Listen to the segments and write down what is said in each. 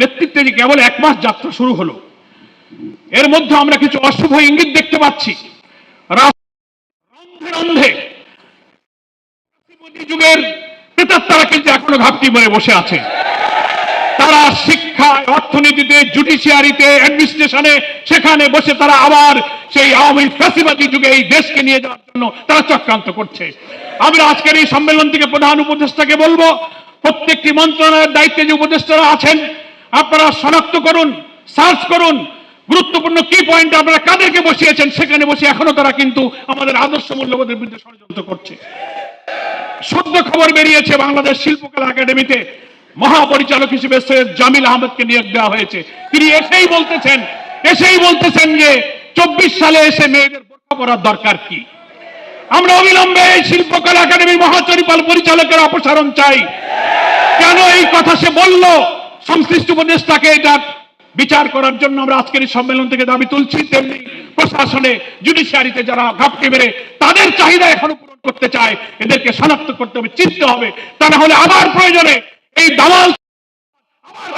নেতৃত্বে যে কেবল এক মাস যাত্রা শুরু হলো, এর মধ্যে আমরা কিছু অশুভ ইঙ্গিত দেখতে পাচ্ছি। যুগের প্রেতাত্মারা কিন্তু এখনও ঘাপটি মেরে বসে আছে। তারা শিক্ষায়, অর্থনীতিতে, জুডিশিয়ারিতে, অ্যাডমিনিস্ট্রেশনে, সেখানে বসে তারা আবার সেই আওয়ামী ফ্যাসিবাদী যুগে এই দেশকে নিয়ে যাওয়ার জন্য তারা চক্রান্ত করছে। আমরা আজকের এই সম্মেলন থেকে প্রধান উপদেষ্টাকে বলব, প্রত্যেকটি মন্ত্রণালয়ের দায়িত্বে যে উপদেষ্টারা আছেন আপনারা শনাক্ত করুন, সার্চ করুন, গুরুত্বপূর্ণ কি পয়েন্ট আপনারা কাদেরকে বসিয়েছেন, সেখানে বসে এখনও তারা কিন্তু আমাদের আদর্শ মূল্যবোধের বিরুদ্ধে ষড়যন্ত্র করছে। সদ্য খবর বেরিয়েছে বাংলাদেশ শিল্পকলা একাডেমিতে। মহাপরিচালক হিসেবে সৈয়দ জামিল আহমেদকে নিয়োগ দেওয়া হয়েছে। তিনি এসেই বলতেছেন এসেই বলতেছেন যে চব্বিশ সালে এসে মেয়েদের বোরখা পরার দরকার কি? আমরা অবিলম্বে এই শিল্পকলা একাডেমির মহাচরিপাল পরিচালকের অপসারণ চাই। কেন এই কথা সে বলল? সংশ্লিষ্ট উপদেষ্টাকে এটা বিচার করার জন্য আমরা আজকের এই সম্মেলন থেকে দাবি তুলছি, তেমনি প্রশাসনে জুডিশিয়ারিতে যারা ঘাপটি মেরে তাদের চাহিদা এখনও পূরণ করতে চায়, এদেরকে শনাক্ত করতে হবে, চিনতে হবে। তা না হলে আবার প্রয়োজনে এই দালাল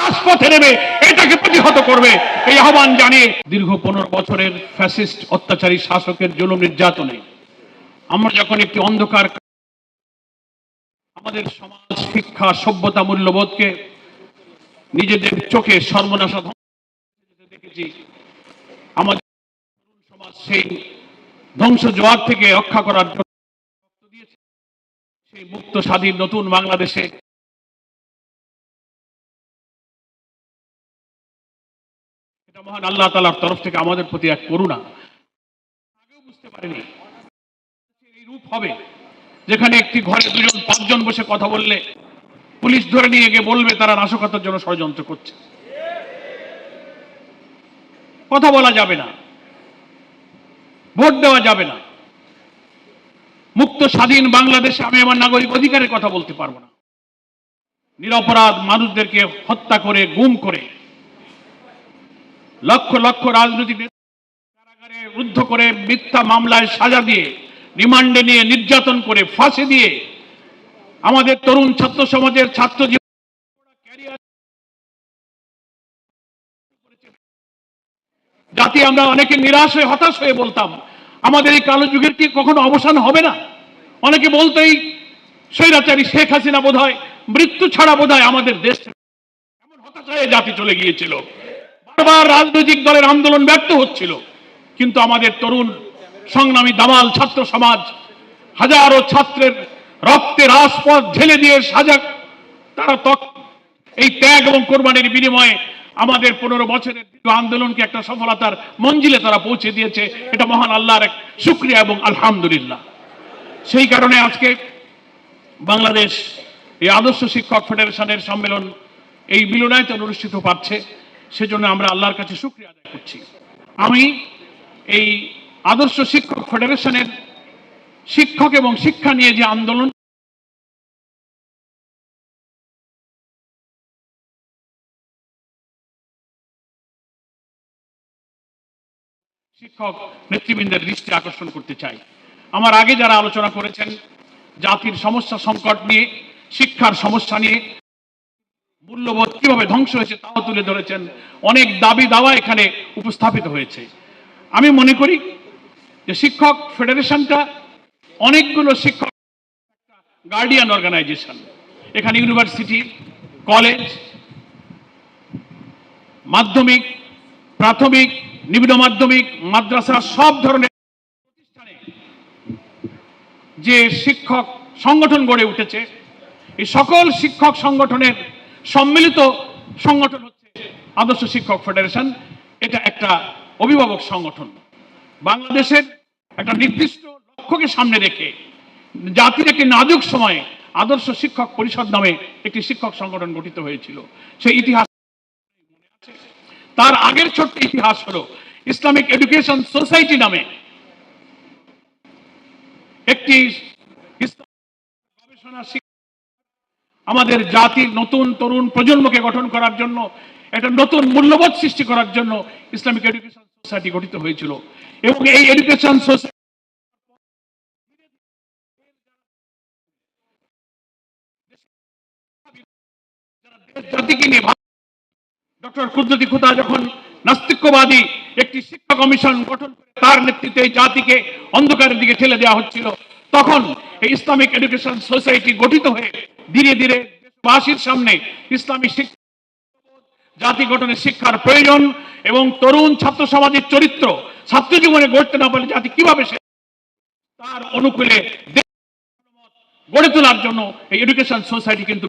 রাজপথে নেমে এটাকে প্রতিহত করবে। এই আহ্বান জানিয়ে দীর্ঘ পনেরো বছরের ফ্যাসিস্ট অত্যাচারী শাসকের জুলুম নির্যাতনে আমরা যখন একটি অন্ধকার আমাদের সমাজ, শিক্ষা, সভ্যতা মূল্যবোধকে নিজেদের চোখে সর্বনাশা দেখেছি। আমাদের সমাজ সেই ধ্বংস জোয়ার থেকে রক্ষা করার জন্য সেই মুক্ত স্বাধীন নতুন বাংলাদেশে এটা মহান আল্লাহ তালার তরফ থেকে আমাদের প্রতি এক করুণা। আগেও বুঝতে পারিনি এই রূপ হবে। যেখানে একটি ঘরে দুজন, পাঁচজন বসে কথা বললে পুলিশ ধরে নিয়ে গিয়ে বলবে, তারা নাশকতার জন্য ষড়যন্ত্র করছে। কথা বলা যাবে না। ভোট দেওয়া যাবে না। মুক্ত, স্বাধীন বাংলাদেশে আমি আমার নাগরিক অধিকারের কথা বলতে পারব না। নিরপরাধ মানুষদেরকে হত্যা করে, গুম করে, লক্ষ লক্ষ রাজনৈতিক নেতা কারাগারে রুদ্ধ করে মিথ্যা মামলায় সাজা দিয়ে, রিমান্ডে নিয়ে নির্যাতন করে, ফাঁসি দিয়ে আমাদের তরুণ ছাত্র সমাজের ছাত্র আমরা অনেকে নিরাশ হয়ে, হতাশ হয়ে বলতাম, আমাদের এই কালো যুগের কি কখনো অবসান হবে না? অনেকে বলতেই, স্বৈরাচারী শেখ হাসিনা বোধ হয় মৃত্যু ছাড়া বোধ আমাদের দেশ এমন হতাশায় জাতি চলে গিয়েছিল। বারবার রাজনৈতিক দলের আন্দোলন ব্যর্থ হচ্ছিল। কিন্তু আমাদের তরুণ সংগ্রামী দামাল ছাত্র সমাজ, হাজারো ছাত্রের রক্তে রাজপথ ঢেলে দিয়ে সাজাক। তারা এই ত্যাগ এবং কোরবানির বিনিময়ে আমাদের পনেরো বছরের আন্দোলনকে একটা সফলতার মঞ্জিলে তারা পৌঁছে দিয়েছে। এটা মহান আল্লাহর এক শুক্রিয়া এবং আলহামদুলিল্লাহ। সেই কারণে আজকে বাংলাদেশ এই আদর্শ শিক্ষক ফেডারেশনের সম্মেলন এই মিলনায়তন অনুষ্ঠিত পাচ্ছে সেজন্য আমরা আল্লাহর কাছে শুক্রিয়া আদায় করছি। আমি এই আদর্শ শিক্ষক ফেডারেশনের শিক্ষক এবং শিক্ষা নিয়ে যে আন্দোলন, শিক্ষক নেতৃবৃন্দের দৃষ্টি আকর্ষণ করতে চাই। আমার আগে যারা আলোচনা করেছেন, জাতির সমস্যা সংকট নিয়ে, শিক্ষার সমস্যা নিয়ে, মূল্যবোধ কীভাবে ধ্বংস হয়েছে তাও তুলে ধরেছেন, অনেক দাবি দাওয়া এখানে উপস্থাপিত হয়েছে। আমি মনে করি যে শিক্ষক ফেডারেশনটা অনেকগুলো শিক্ষক গার্ডিয়ান অর্গানাইজেশন এখানে ইউনিভার্সিটি কলেজ মাধ্যমিক, প্রাথমিক নিম্ন মাধ্যমিক, মাদ্রাসা, সব ধরনের প্রতিষ্ঠানে যে শিক্ষক সংগঠন গড়ে উঠেছে, এই সকল শিক্ষক সংগঠনের সম্মিলিত সংগঠন হচ্ছে আদর্শ শিক্ষক ফেডারেশন। এটা একটা অভিভাবক সংগঠন। বাংলাদেশের একটা নির্দিষ্ট লক্ষ্যকে সামনে রেখে জাতির একটি নাজুক সময়ে আদর্শ শিক্ষক পরিষদ নামে একটি শিক্ষক সংগঠন গঠিত হয়েছিল। সেই ইতিহাস তার আগের ছোট্ট ইতিহাস হলো ইসলামিক এডুকেশন সোসাইটি নামে একটি গবেষণা আমাদের জাতির নতুন তরুণ প্রজন্মকে গঠন করার জন্য, একটা নতুন মূল্যবোধ সৃষ্টি করার জন্য ইসলামিক এডুকেশন সোসাইটি গঠিত হয়েছিল। এবং এই এডুকেশন সোসাইটি একটি শিক্ষা কমিশন গঠন করে তার নেতৃত্বে জাতিকে অন্ধকারের দিকে ঠেলে দেওয়া হচ্ছিল, তখন এই ইসলামিক এডুকেশন সোসাইটি গঠিত হয়ে ধীরে ধীরে দেশবাসীর সামনে শিক্ষা জাতি গঠনের শিক্ষার প্রয়োজন এবং তরুণ ছাত্র সমাজের চরিত্র ছাত্র জীবনে গড়তে না পারলে জাতি কীভাবে সে তার অনুকূলে গড়ে তোলার জন্য এই এডুকেশন সোসাইটি কিন্তু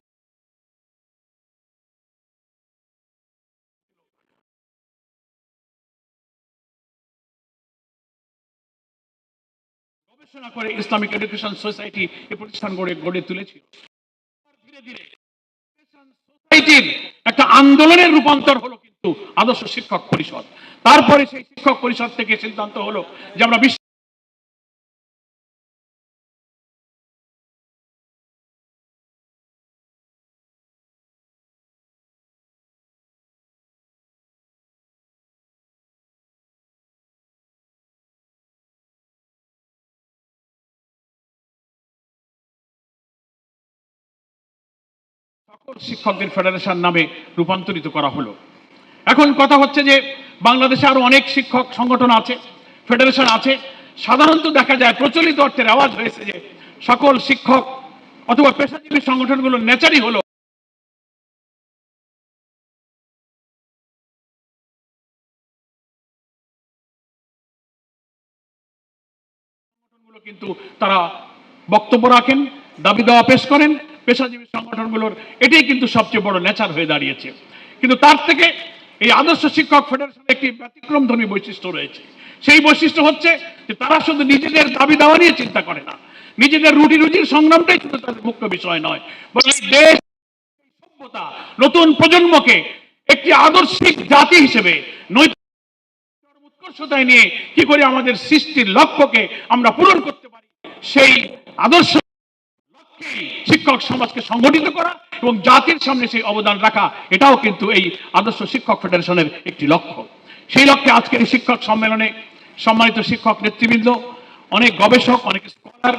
গবেষণা করে ইসলামিক এডুকেশন সোসাইটি এই প্রতিষ্ঠান গড়ে গড়ে তুলেছিল। ধীরে ধীরে সোসাইটির একটা আন্দোলনের রূপান্তর হলো কিন্তু আদর্শ শিক্ষক পরিষদ। তারপরে সেই শিক্ষক পরিষদ থেকে সিদ্ধান্ত হলো যে আমরা শিক্ষকদের ফেডারেশন নামে রূপান্তরিত করা হলো। এখন কথা হচ্ছে যে, বাংলাদেশে আরও অনেক শিক্ষক সংগঠন আছে, ফেডারেশন আছে। সাধারণত দেখা যায় প্রচলিত অর্থের আওয়াজ হয়েছে যে, সকল শিক্ষক অথবা পেশাজীবী সংগঠনগুলোর নেচারই হলো কিন্তু তারা বক্তব্য রাখেন, দাবি দেওয়া পেশ করেন। পেশাজীবী সংগঠনগুলোর, এটাই কিন্তু সবচেয়ে বড় নেচার হয়ে দাঁড়িয়েছে। কিন্তু তার থেকে এই আদর্শ শিক্ষক ফেডারেশনের একটি ব্যতিক্রমধর্মী বৈশিষ্ট্য রয়েছে। সেই বৈশিষ্ট্য হচ্ছে যে তারা শুধু নিজেদের দাবি দেওয়া নিয়ে চিন্তা করে না, নিজেদের রুটি রুজির সংগ্রামটাই শুধু তাদের মুখ্য বিষয় নয়, বরং দেশ সভ্যতা, নতুন প্রজন্মকে একটি আদর্শিক জাতি হিসেবে উৎকর্ষতায় নিয়ে কি করে আমাদের সৃষ্টির লক্ষ্যকে আমরা পূরণ করতে পারি, সেই আদর্শ শিক্ষক সমাজকে সংগঠিত করা এবং জাতির সামনে সেই অবদান রাখা, এটাও কিন্তু এই আদর্শ শিক্ষক ফেডারেশনের একটি লক্ষ্য। সেই লক্ষ্যে আজকের এই শিক্ষক সম্মেলনে সম্মানিত শিক্ষক নেতৃবৃন্দ, অনেক গবেষক, অনেক স্কলার,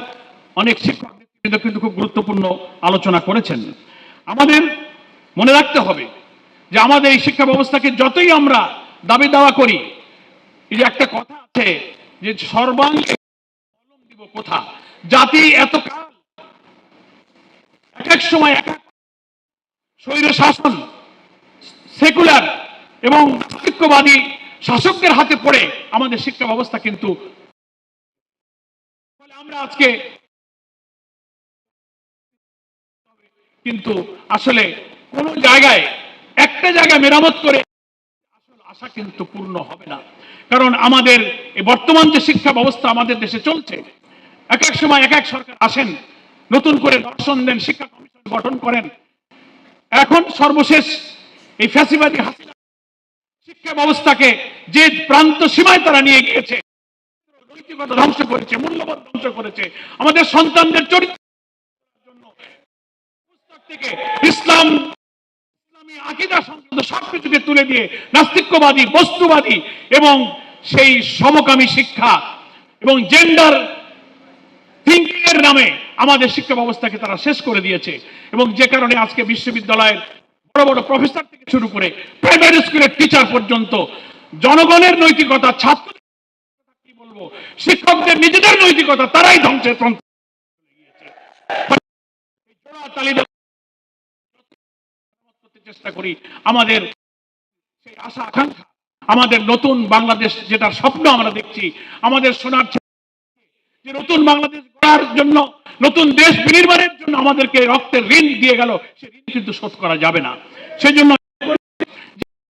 অনেক শিক্ষক নেতৃবৃন্দ কিন্তু খুব গুরুত্বপূর্ণ আলোচনা করেছেন। আমাদের মনে রাখতে হবে যে আমাদের এই শিক্ষা ব্যবস্থাকে যতই আমরা দাবি দাওয়া করি, এই যে একটা কথা আছে যে সর্বাঙ্গে কলম কোথা? জাতি এত কাল এক এক সময় এক স্বৈর শাসন, সেকুলার এবং নাস্তিক্যবাদী শাসকদের হাতে পড়ে আমাদের শিক্ষা ব্যবস্থা কিন্তু আমরা আজকে কিন্তু আসলে কোন জায়গায়, একটা জায়গায় মেরামত করে আশা কিন্তু পূর্ণ হবে না। কারণ আমাদের বর্তমান যে শিক্ষা ব্যবস্থা আমাদের দেশে চলছে, এক এক সময় এক এক সরকার আসেন নতুন করে দর্শন দেন, শিক্ষা কমিশন গঠন করেন। এখন সর্বশেষ এই ফ্যাসিবাদী হাসিনা শিক্ষা ব্যবস্থাকে যে প্রান্ত সীমায় তারা নিয়ে গিয়েছে ধ্বংস করেছে, মূল্যবোধ ধ্বংস করেছে, আমাদের সন্তানদের চরিত্র থেকে ইসলাম, ইসলামী আকিদা সংক্রান্ত সবকিছুকে তুলে দিয়ে নাস্তিক্যবাদী, বস্তুবাদী এবং সেই সমকামী শিক্ষা এবং জেন্ডার থিঙ্কিং এর নামে আমাদের শিক্ষা ব্যবস্থাকে তারা শেষ করে দিয়েছে এবং যে কারণে আজকে বিশ্ববিদ্যালয়ের বড় বড় প্রফেসর থেকে শুরু করে প্রাইমারি স্কুলের টিচার পর্যন্ত জনগণের নৈতিকতা ছাত্র কি বলব, শিক্ষকদের নিজেদের নৈতিকতা তারাই ধ্বংসের চেষ্টা করি। আমাদের সেই আশা, আকাঙ্ক্ষা, আমাদের নতুন বাংলাদেশ যেটার স্বপ্ন আমরা দেখছি, আমাদের সোনার যে নতুন বাংলাদেশ গড়ার জন্য, নতুন দেশ বিনির্মাণের জন্য আমাদেরকে রক্তের ঋণ দিয়ে গেল, সে ঋণ কিন্তু শোধ করা যাবে না। সেই জন্য